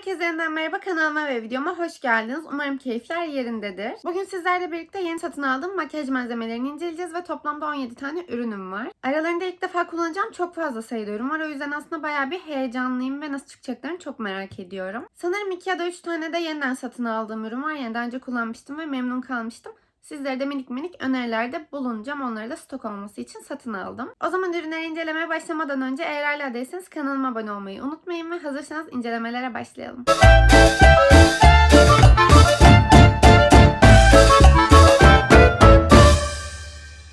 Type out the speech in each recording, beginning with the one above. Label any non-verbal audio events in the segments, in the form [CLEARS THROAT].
Herkese yeniden merhaba kanalıma ve videoma hoş geldiniz. Umarım keyifler yerindedir. Bugün sizlerle birlikte yeni satın aldığım makyaj malzemelerini inceleyeceğiz ve toplamda 17 tane ürünüm var. Aralarında ilk defa kullanacağım çok fazla sayıda ürün var. O yüzden aslında bayağı bir heyecanlıyım ve nasıl çıkacaklarını çok merak ediyorum. Sanırım 2 ya da 3 tane de yeniden satın aldığım ürün var. Yani daha önce kullanmıştım ve memnun kalmıştım. Sizlere de minik minik önerilerde bulunacağım. Onları da stok olması için satın aldım. O zaman ürünleri incelemeye başlamadan önce eğer hala değilseniz kanalıma abone olmayı unutmayın ve hazırsanız incelemelere başlayalım.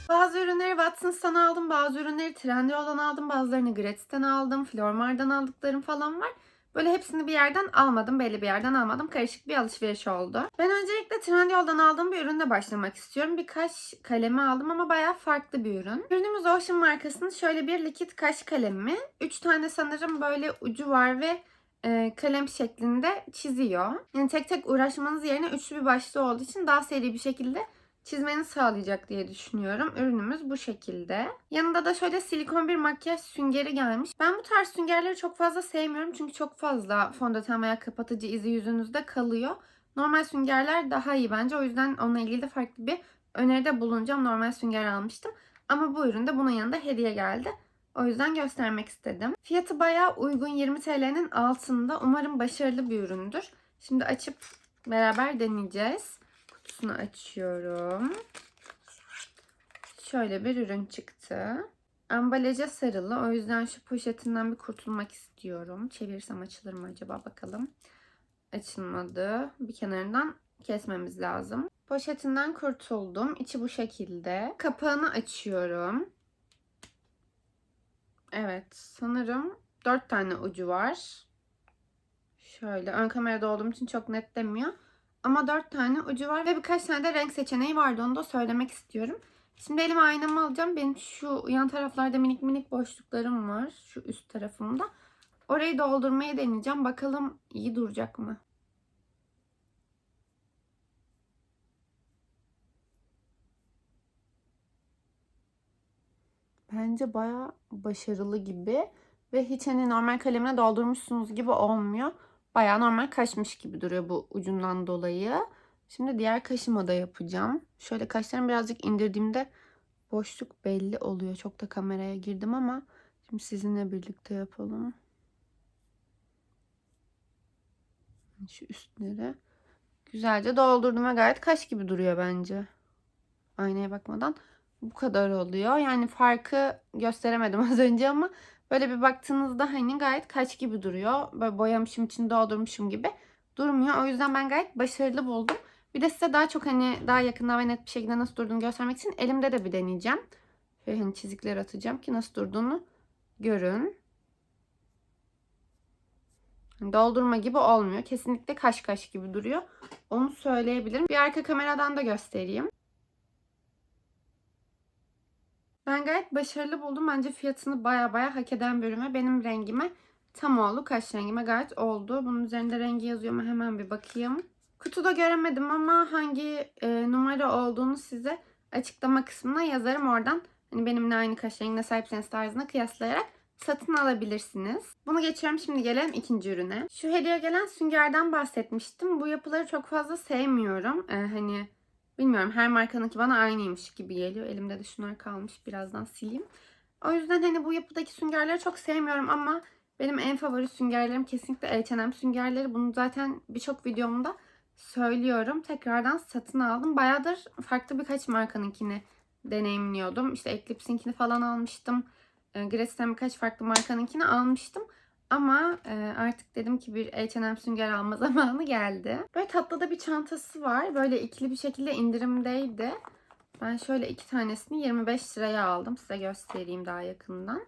Bazı ürünleri Watsons'tan aldım, bazı ürünleri Trendyol'dan aldım, bazılarını Gratis'ten aldım, Flormar'dan aldıklarım falan var. Böyle hepsini bir yerden almadım, belli bir yerden almadım. Karışık bir alışveriş oldu. Ben öncelikle Trendyol'dan aldığım bir ürünle başlamak istiyorum. Birkaç kalemi aldım ama bayağı farklı bir ürün. Ürünümüz Ocean markasının şöyle bir likit kaş kalemi. 3 tane sanırım böyle ucu var ve e, kalem şeklinde çiziyor. Yani tek tek uğraşmanız yerine üçlü bir başlığı olduğu için daha seri bir şekilde çizmeni sağlayacak diye düşünüyorum. Ürünümüz bu şekilde. Yanında da şöyle silikon bir makyaj süngeri gelmiş. Ben bu tarz süngerleri çok fazla sevmiyorum. Çünkü çok fazla fondöten veya kapatıcı izi yüzünüzde kalıyor. Normal süngerler daha iyi bence. O yüzden onunla ilgili de farklı bir öneride bulunacağım. Normal sünger almıştım. Ama bu ürün de bunun yanında hediye geldi. O yüzden göstermek istedim. Fiyatı bayağı uygun 20 TL'nin altında. Umarım başarılı bir üründür. Şimdi açıp beraber deneyeceğiz. Kutusunu açıyorum. Şöyle bir ürün çıktı. Ambalaja sarılı. O yüzden şu poşetinden bir kurtulmak istiyorum. Çevirsem açılır mı acaba bakalım. Açılmadı. Bir kenarından kesmemiz lazım. Poşetinden kurtuldum. İçi bu şekilde. Kapağını açıyorum. Evet. Sanırım 4 tane ucu var. Şöyle ön kamerada olduğum için çok net demiyor. Ama 4 tane ucu var ve birkaç tane de renk seçeneği vardı. Onu da söylemek istiyorum. Şimdi elime aynamı alacağım. Benim şu yan taraflarda minik minik boşluklarım var. Şu üst tarafımda. Orayı doldurmayı deneyeceğim. Bakalım iyi duracak mı? Bence baya başarılı gibi. Ve hiç hani normal kalemine doldurmuşsunuz gibi olmuyor. Baya normal kaşmış gibi duruyor bu ucundan dolayı. Şimdi diğer kaşıma da yapacağım. Şöyle kaşlarımı birazcık indirdiğimde boşluk belli oluyor. Çok da kameraya girdim ama şimdi sizinle birlikte yapalım. Şu üstleri. Güzelce doldurdum ve gayet kaş gibi duruyor bence. Aynaya bakmadan bu kadar oluyor. Yani farkı gösteremedim [LAUGHS] az önce ama böyle bir baktığınızda hani gayet kaç gibi duruyor. Böyle boyamışım için doldurmuşum gibi durmuyor. O yüzden ben gayet başarılı buldum. Bir de size daha çok hani daha yakından ve net bir şekilde nasıl durduğunu göstermek için elimde de bir deneyeceğim. Şöyle hani çizikler atacağım ki nasıl durduğunu görün. Doldurma gibi olmuyor. Kesinlikle kaş kaş gibi duruyor. Onu söyleyebilirim. Bir arka kameradan da göstereyim. Ben gayet başarılı buldum. Bence fiyatını baya baya hak eden bir ürün benim rengime tam oldu. Kaş rengime gayet oldu. Bunun üzerinde rengi yazıyor mu hemen bir bakayım. Kutuda göremedim ama hangi e, numara olduğunu size açıklama kısmına yazarım. Oradan hani benimle aynı kaş rengine sahipseniz tarzına kıyaslayarak satın alabilirsiniz. Bunu geçiyorum şimdi gelelim ikinci ürüne. Şu hediye gelen süngerden bahsetmiştim. Bu yapıları çok fazla sevmiyorum. Ee, hani bilmiyorum her markanınki bana aynıymış gibi geliyor. Elimde de şunlar kalmış. Birazdan sileyim. O yüzden hani bu yapıdaki süngerleri çok sevmiyorum ama benim en favori süngerlerim kesinlikle H&M süngerleri. Bunu zaten birçok videomda söylüyorum. Tekrardan satın aldım. Bayağıdır farklı birkaç markanınkini deneyimliyordum. İşte Eclipse'inkini falan almıştım. E, Gratis'ten birkaç farklı markanınkini almıştım. Ama e, artık dedim ki bir H&M sünger alma [LAUGHS] zamanı geldi. Böyle tatlı da bir çantası var. Böyle ikili bir şekilde indirimdeydi. Ben şöyle iki tanesini 25 liraya aldım. Size göstereyim daha yakından.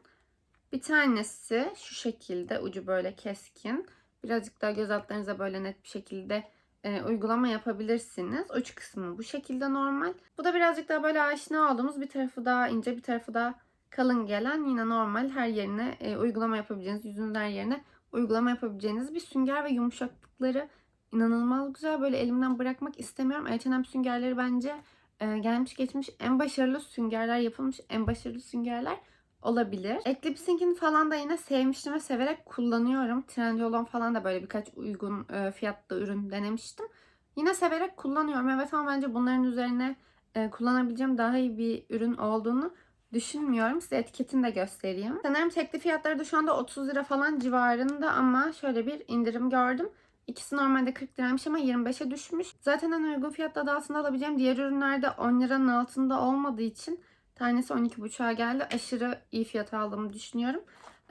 Bir tanesi şu şekilde ucu böyle keskin. Birazcık daha göz altlarınıza böyle net bir şekilde e, uygulama yapabilirsiniz. Uç kısmı bu şekilde normal. Bu da birazcık daha böyle aşina olduğumuz bir tarafı daha ince bir tarafı daha kalın gelen yine normal her yerine e, uygulama yapabileceğiniz yüzünüzün her yerine uygulama yapabileceğiniz bir sünger ve yumuşaklıkları inanılmaz güzel. Böyle elimden bırakmak istemiyorum. H&M süngerleri bence e, gelmiş geçmiş en başarılı süngerler yapılmış en başarılı süngerler. olabilir. Eclipse'inkini falan da yine sevmiştim ve severek kullanıyorum. Trendyol'dan falan da böyle birkaç uygun e, fiyatlı ürün denemiştim. Yine severek kullanıyorum. Evet ama bence bunların üzerine e, kullanabileceğim daha iyi bir ürün olduğunu düşünmüyorum. Size etiketini de göstereyim. Sanırım tekli fiyatları da şu anda 30 lira falan civarında ama şöyle bir indirim gördüm. İkisi normalde 40 liraymış ama 25'e düşmüş. Zaten en uygun fiyatta da aslında alabileceğim diğer ürünlerde 10 liranın altında olmadığı için tanesi 12,5'a geldi. Aşırı iyi fiyata aldığımı düşünüyorum.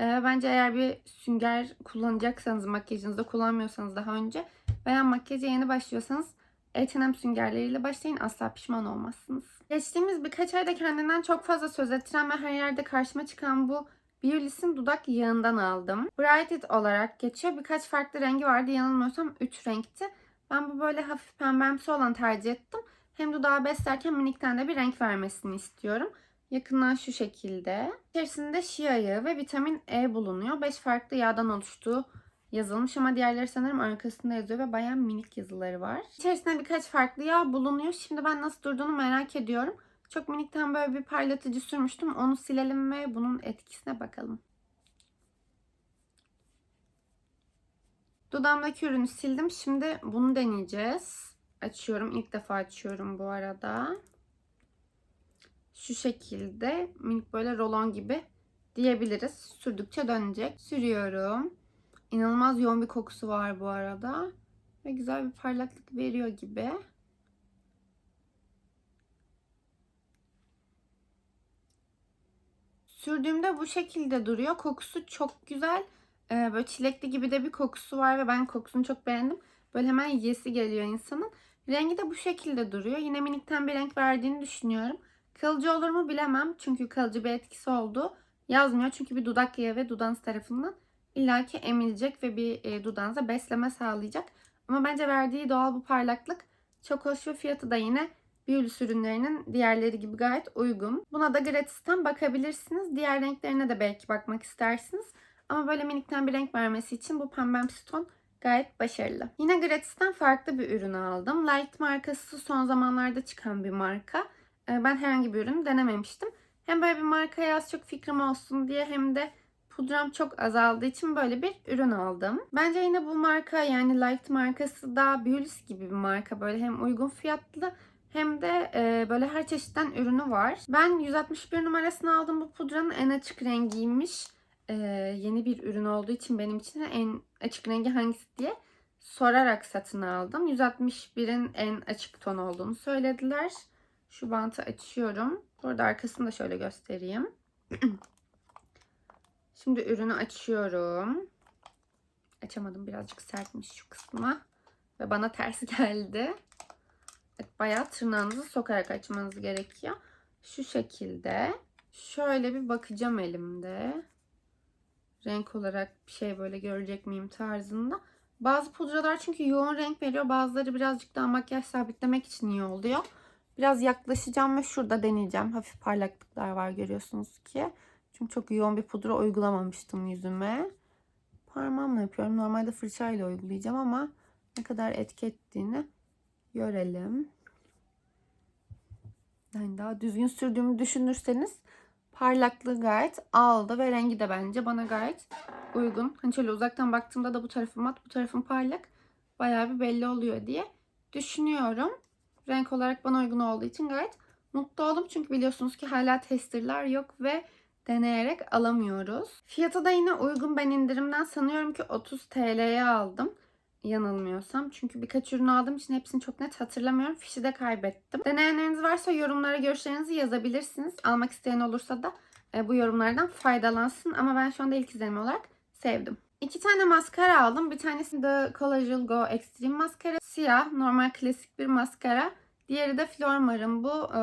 Ee, bence eğer bir sünger kullanacaksanız makyajınızda kullanmıyorsanız daha önce veya makyaja yeni başlıyorsanız H&M süngerleriyle başlayın asla pişman olmazsınız. Geçtiğimiz birkaç ayda kendinden çok fazla söz ettiren ve her yerde karşıma çıkan bu Biolis'in dudak yağından aldım. Bright It olarak geçiyor. Birkaç farklı rengi vardı. Yanılmıyorsam 3 renkti. Ben bu böyle hafif pembemsi olan tercih ettim. Hem dudağı beslerken minikten de bir renk vermesini istiyorum. Yakından şu şekilde. İçerisinde şia yağı ve vitamin E bulunuyor. 5 farklı yağdan oluştuğu yazılmış ama diğerleri sanırım arkasında yazıyor ve bayağı minik yazıları var. İçerisinde birkaç farklı yağ bulunuyor. Şimdi ben nasıl durduğunu merak ediyorum. Çok minikten böyle bir parlatıcı sürmüştüm. Onu silelim ve bunun etkisine bakalım. Dudağımdaki ürünü sildim. Şimdi bunu deneyeceğiz. Açıyorum. İlk defa açıyorum bu arada. Şu şekilde minik böyle rolon gibi diyebiliriz. Sürdükçe dönecek. Sürüyorum. İnanılmaz yoğun bir kokusu var bu arada. Ve güzel bir parlaklık veriyor gibi. Sürdüğümde bu şekilde duruyor. Kokusu çok güzel. Ee, böyle çilekli gibi de bir kokusu var ve ben kokusunu çok beğendim. Böyle hemen yesi geliyor insanın. Rengi de bu şekilde duruyor. Yine minikten bir renk verdiğini düşünüyorum. Kalıcı olur mu bilemem. Çünkü kalıcı bir etkisi oldu. Yazmıyor. Çünkü bir dudak yağı ve dudağınız tarafından illaki emilecek ve bir e, dudağınıza besleme sağlayacak. Ama bence verdiği doğal bu parlaklık çok hoş ve fiyatı da yine Biolis ürünlerinin diğerleri gibi gayet uygun. Buna da gratisten bakabilirsiniz. Diğer renklerine de belki bakmak istersiniz. Ama böyle minikten bir renk vermesi için bu pembemsi ton gayet başarılı. Yine gratisten farklı bir ürün aldım. Light markası son zamanlarda çıkan bir marka. Ee, Ben herhangi bir ürünü denememiştim. Hem böyle bir markaya az çok fikrim olsun diye hem de pudram çok azaldığı için böyle bir ürün aldım. Bence yine bu marka yani Light markası da Biolis gibi bir marka. Böyle hem uygun fiyatlı hem de e, böyle her çeşitten ürünü var. Ben 161 numarasını aldım bu pudranın en açık rengiymiş. E, yeni bir ürün olduğu için benim için en açık rengi hangisi diye sorarak satın aldım. 161'in en açık ton olduğunu söylediler. Şu bantı açıyorum. Burada arkasını da şöyle göstereyim. [CLEARS THROAT] Şimdi ürünü açıyorum. Açamadım birazcık sertmiş şu kısmı. Ve bana [LAUGHS] ters geldi. Evet, bayağı tırnağınızı sokarak açmanız gerekiyor. Şu şekilde. Şöyle bir bakacağım elimde. Renk olarak bir şey böyle görecek miyim tarzında. Bazı pudralar çünkü yoğun renk veriyor. Bazıları birazcık daha makyaj sabitlemek için iyi oluyor. Biraz yaklaşacağım ve şurada deneyeceğim. Hafif parlaklıklar var görüyorsunuz ki. Çünkü çok yoğun bir pudra uygulamamıştım yüzüme. Parmağımla yapıyorum. Normalde fırçayla uygulayacağım ama ne kadar etki ettiğini görelim. Yani daha düzgün sürdüğümü düşünürseniz parlaklığı gayet aldı ve rengi de bence bana gayet uygun. Hani şöyle uzaktan baktığımda da bu tarafım mat, bu tarafım parlak. Bayağı bir belli oluyor diye düşünüyorum. Renk olarak bana uygun olduğu için gayet mutlu oldum. Çünkü biliyorsunuz ki hala testerlar yok ve deneyerek alamıyoruz. Fiyatı da yine uygun. Ben indirimden sanıyorum ki 30 TL'ye aldım. Yanılmıyorsam. Çünkü birkaç ürün aldığım için hepsini çok net hatırlamıyorum. Fişi de kaybettim. Deneyenleriniz varsa yorumlara görüşlerinizi yazabilirsiniz. Almak isteyen olursa da e, bu yorumlardan faydalansın. Ama ben şu anda ilk izlenim olarak sevdim. İki tane maskara aldım. Bir tanesi de Collagen Go Extreme maskara. Siyah, normal klasik bir maskara. Diğeri de Flormar'ın bu e,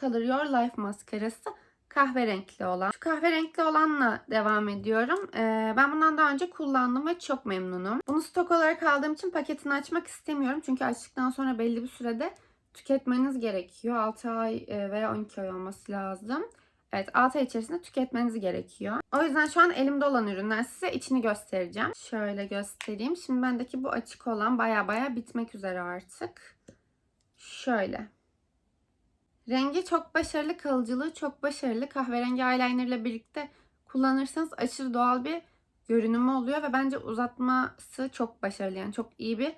Color Your Life maskarası kahverenkli olan. Şu kahverenkli olanla devam ediyorum. Ee, ben bundan daha önce kullandım ve çok memnunum. Bunu stok olarak aldığım için paketini açmak istemiyorum. Çünkü açtıktan sonra belli bir sürede tüketmeniz gerekiyor. 6 ay e, veya 12 ay olması lazım. Evet 6 ay içerisinde tüketmeniz gerekiyor. O yüzden şu an elimde olan ürünler size içini göstereceğim. Şöyle göstereyim. Şimdi bendeki bu açık olan baya baya bitmek üzere artık. Şöyle. Rengi çok başarılı, kalıcılığı çok başarılı. Kahverengi eyeliner ile birlikte kullanırsanız aşırı doğal bir görünümü oluyor ve bence uzatması çok başarılı. Yani çok iyi bir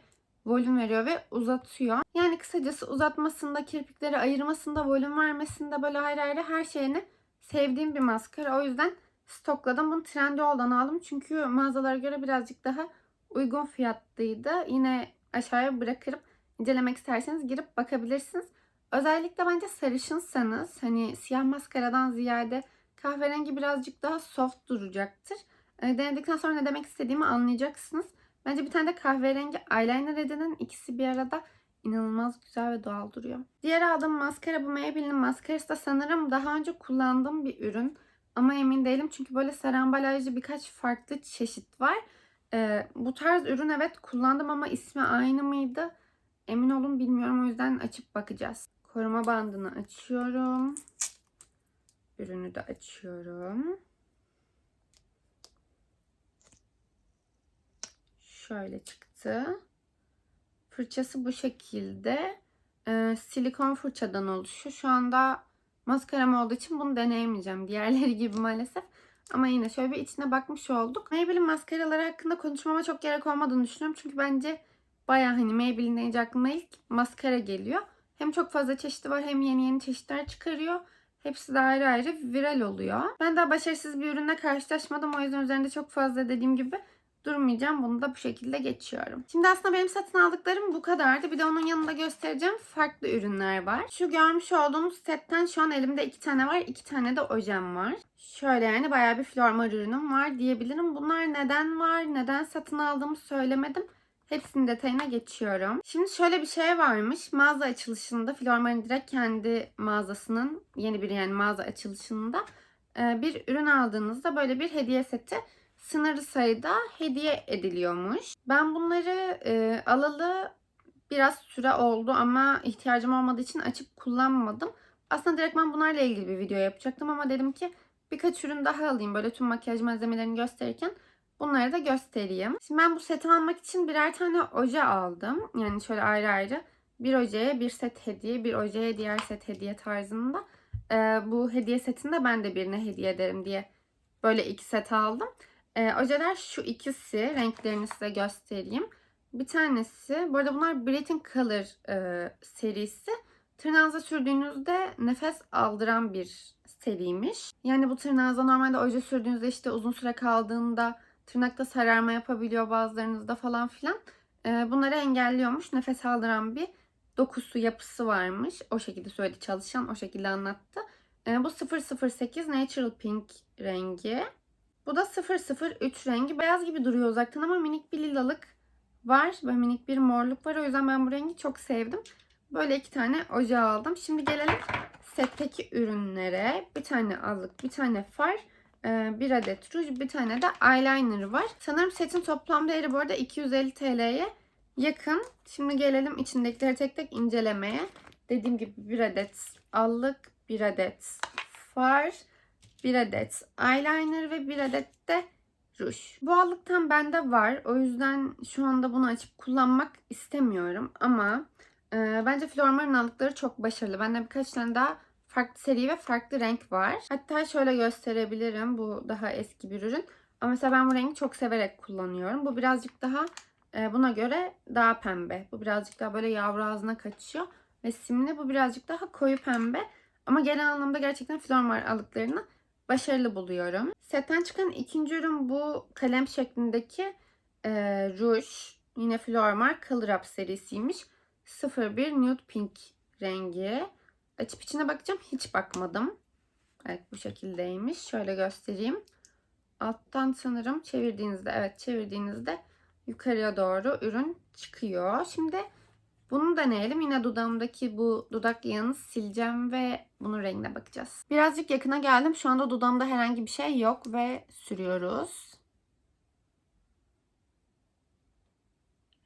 volüm veriyor ve uzatıyor. Yani kısacası uzatmasında, kirpikleri ayırmasında, volüm vermesinde böyle ayrı ayrı her şeyini sevdiğim bir maskara. O yüzden stokladım. Bunu Trendyol'dan aldım. Çünkü mağazalara göre birazcık daha uygun fiyatlıydı. Yine aşağıya bırakırım. İncelemek isterseniz girip bakabilirsiniz. Özellikle bence sarışınsanız hani siyah maskaradan ziyade kahverengi birazcık daha soft duracaktır. E, denedikten sonra ne demek istediğimi anlayacaksınız. Bence bir tane de kahverengi eyeliner edinin ikisi bir arada inanılmaz güzel ve doğal duruyor. Diğer aldığım maskara bu Maybelline'in maskarası da sanırım daha önce kullandığım bir ürün. Ama emin değilim çünkü böyle sarı ambalajlı birkaç farklı çeşit var. Ee, bu tarz ürün evet kullandım ama ismi aynı mıydı? Emin olun bilmiyorum o yüzden açıp bakacağız. Koruma bandını açıyorum. Ürünü de açıyorum. Şöyle çıktı. Fırçası bu şekilde. Ee, silikon fırçadan oluşuyor. Şu anda maskaram olduğu için bunu deneyemeyeceğim. Diğerleri gibi maalesef. Ama yine şöyle bir içine bakmış olduk. Maybelline maskaraları hakkında konuşmama çok gerek olmadığını düşünüyorum. Çünkü bence baya hani Maybelline deyince aklıma ilk maskara geliyor. Hem çok fazla çeşidi var hem yeni yeni çeşitler çıkarıyor. Hepsi de ayrı ayrı viral oluyor. Ben daha başarısız bir ürünle karşılaşmadım. O yüzden üzerinde çok fazla dediğim gibi durmayacağım. Bunu da bu şekilde geçiyorum. Şimdi aslında benim satın aldıklarım bu kadardı. Bir de onun yanında göstereceğim farklı ürünler var. Şu görmüş olduğunuz setten şu an elimde iki tane var. iki tane de ojem var. Şöyle yani bayağı bir flormar ürünüm var diyebilirim. Bunlar neden var, neden satın aldığımı söylemedim. Hepsinin detayına geçiyorum. Şimdi şöyle bir şey varmış. Mağaza açılışında Flormar'ın direkt kendi mağazasının yeni bir yani mağaza açılışında e, bir ürün aldığınızda böyle bir hediye seti sınırlı sayıda hediye ediliyormuş. Ben bunları e, alalı biraz süre oldu ama ihtiyacım olmadığı için açıp kullanmadım. Aslında direkt ben bunlarla ilgili bir video yapacaktım ama dedim ki birkaç ürün daha alayım böyle tüm makyaj malzemelerini gösterirken bunları da göstereyim. Şimdi ben bu seti almak için birer tane oje aldım. Yani şöyle ayrı ayrı bir ojeye bir set hediye, bir ojeye diğer set hediye tarzında. Ee, bu hediye setinde ben de birine hediye ederim diye böyle iki set aldım. E, ojeler şu ikisi. Renklerini size göstereyim. Bir tanesi, bu arada bunlar Breathing Color e, serisi. Tırnağınıza sürdüğünüzde nefes aldıran bir seriymiş. Yani bu tırnağınıza normalde oje sürdüğünüzde işte uzun süre kaldığında tırnakta sararma yapabiliyor bazılarınızda falan filan. E, bunları engelliyormuş. Nefes aldıran bir dokusu, yapısı varmış. O şekilde söyledi çalışan, o şekilde anlattı. E, bu 008 Natural Pink rengi. Bu da 003 rengi. Beyaz gibi duruyor uzaktan ama minik bir lilalık var. Böyle minik bir morluk var. O yüzden ben bu rengi çok sevdim. Böyle iki tane oje aldım. Şimdi gelelim setteki ürünlere. Bir tane allık, bir tane far, bir adet ruj, bir tane de eyeliner var. Sanırım setin toplam değeri bu arada 250 TL'ye yakın. Şimdi gelelim içindekileri tek tek incelemeye. Dediğim gibi bir adet allık, bir adet far, bir adet eyeliner ve bir adet de ruj. Bu allıktan bende var. O yüzden şu anda bunu açıp kullanmak istemiyorum. Ama e, bence Flormar'ın allıkları çok başarılı. Bende birkaç tane daha farklı seri ve farklı renk var. Hatta şöyle gösterebilirim. Bu daha eski bir ürün. Ama mesela ben bu rengi çok severek kullanıyorum. Bu birazcık daha e, buna göre daha pembe. Bu birazcık daha böyle yavru ağzına kaçıyor. Ve simli bu birazcık daha koyu pembe. Ama genel anlamda gerçekten Flormar allıklarını başarılı buluyorum. Setten çıkan ikinci ürün bu kalem şeklindeki e, ruj. Yine Flormar Color Up serisiymiş. 01 Nude Pink rengi. Açıp içine bakacağım. Hiç bakmadım. Evet bu şekildeymiş. Şöyle göstereyim. Alttan sanırım çevirdiğinizde evet çevirdiğinizde yukarıya doğru ürün çıkıyor. Şimdi bunu deneyelim. Yine dudağımdaki bu dudak yağını sileceğim ve bunun rengine bakacağız. Birazcık yakına geldim. Şu anda dudağımda herhangi bir şey yok ve sürüyoruz.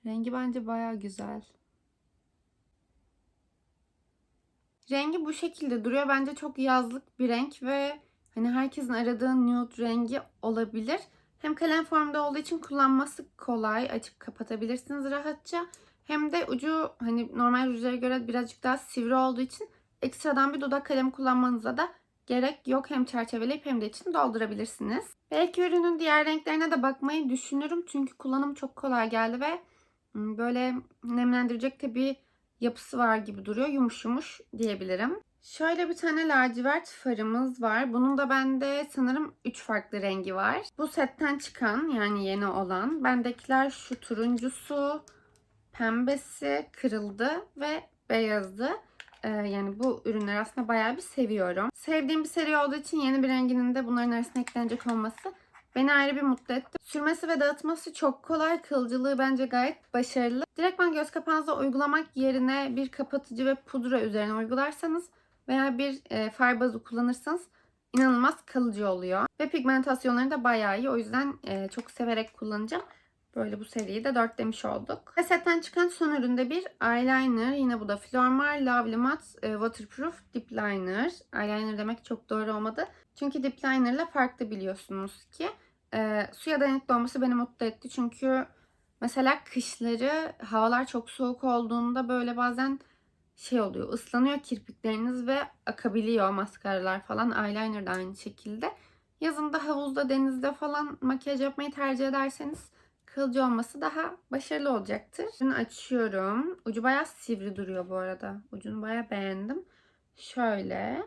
Rengi bence baya güzel. Rengi bu şekilde duruyor. Bence çok yazlık bir renk ve hani herkesin aradığı nude rengi olabilir. Hem kalem formda olduğu için kullanması kolay. Açıp kapatabilirsiniz rahatça. Hem de ucu hani normal rujlara göre birazcık daha sivri olduğu için ekstradan bir dudak kalemi kullanmanıza da gerek yok. Hem çerçeveleyip hem de içini doldurabilirsiniz. Belki ürünün diğer renklerine de bakmayı düşünürüm. Çünkü kullanım çok kolay geldi ve hmm, böyle nemlendirecek de bir yapısı var gibi duruyor. Yumuş yumuş diyebilirim. Şöyle bir tane lacivert farımız var. Bunun da bende sanırım 3 farklı rengi var. Bu setten çıkan yani yeni olan. Bendekiler şu turuncusu, pembesi, kırıldı ve beyazı. Ee, yani bu ürünleri aslında bayağı bir seviyorum. Sevdiğim bir seri olduğu için yeni bir renginin de bunların arasına eklenecek olması beni ayrı bir mutlu etti. Sürmesi ve dağıtması çok kolay. Kılıcılığı bence gayet başarılı. Direktman göz kapağınıza uygulamak yerine bir kapatıcı ve pudra üzerine uygularsanız veya bir e, far bazı kullanırsanız inanılmaz kalıcı oluyor. Ve pigmentasyonları da bayağı iyi. O yüzden e, çok severek kullanacağım. Böyle bu seriyi de 4 demiş olduk. Ve setten çıkan son üründe bir eyeliner. Yine bu da Flormar Lovely Matte Waterproof Dip Liner. Eyeliner demek çok doğru olmadı. Çünkü dip liner ile farklı biliyorsunuz ki. E, suya dayanıklı olması beni mutlu etti. Çünkü mesela kışları havalar çok soğuk olduğunda böyle bazen şey oluyor. ıslanıyor kirpikleriniz ve akabiliyor maskaralar falan. Eyeliner de aynı şekilde. Yazında havuzda, denizde falan makyaj yapmayı tercih ederseniz kalıcı olması daha başarılı olacaktır. Şimdi açıyorum. Ucu bayağı sivri duruyor bu arada. Ucunu bayağı beğendim. Şöyle.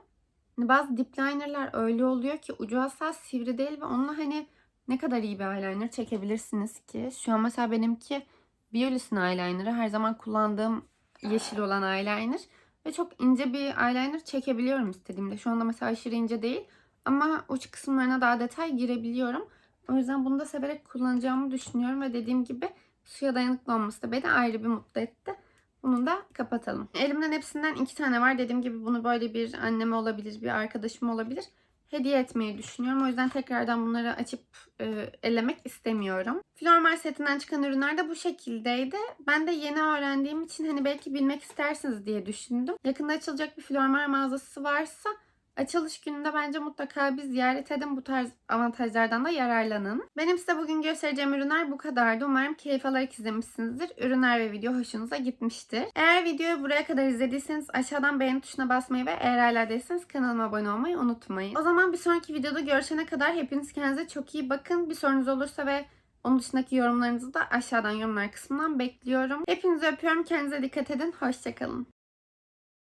Hani bazı dip liner'lar öyle oluyor ki ucu asla sivri değil ve onunla hani ne kadar iyi bir eyeliner çekebilirsiniz ki. Şu an mesela benimki Biolis'in eyeliner'ı. Her zaman kullandığım yeşil olan eyeliner. Ve çok ince bir eyeliner çekebiliyorum istediğimde. Şu anda mesela aşırı ince değil. Ama uç kısımlarına daha detay girebiliyorum. O yüzden bunu da severek kullanacağımı düşünüyorum. Ve dediğim gibi suya dayanıklı olması da beni ayrı bir mutlu etti. Bunu da kapatalım. Elimden hepsinden iki tane var. Dediğim gibi bunu böyle bir anneme olabilir, bir arkadaşım olabilir. Hediye etmeyi düşünüyorum. O yüzden tekrardan bunları açıp e, ellemek istemiyorum. Flormar setinden çıkan ürünler de bu şekildeydi. Ben de yeni öğrendiğim için hani belki bilmek istersiniz diye düşündüm. Yakında açılacak bir Flormar mağazası varsa Açılış gününde bence mutlaka bir ziyaret edin. Bu tarz avantajlardan da yararlanın. Benim size bugün göstereceğim ürünler bu kadardı. Umarım keyif alarak izlemişsinizdir. Ürünler ve video hoşunuza gitmiştir. Eğer videoyu buraya kadar izlediyseniz aşağıdan beğeni tuşuna basmayı ve eğer hala değilseniz kanalıma abone olmayı unutmayın. O zaman bir sonraki videoda görüşene kadar hepiniz kendinize çok iyi bakın. Bir sorunuz olursa ve onun dışındaki yorumlarınızı da aşağıdan yorumlar kısmından bekliyorum. Hepinizi öpüyorum. Kendinize dikkat edin. Hoşçakalın.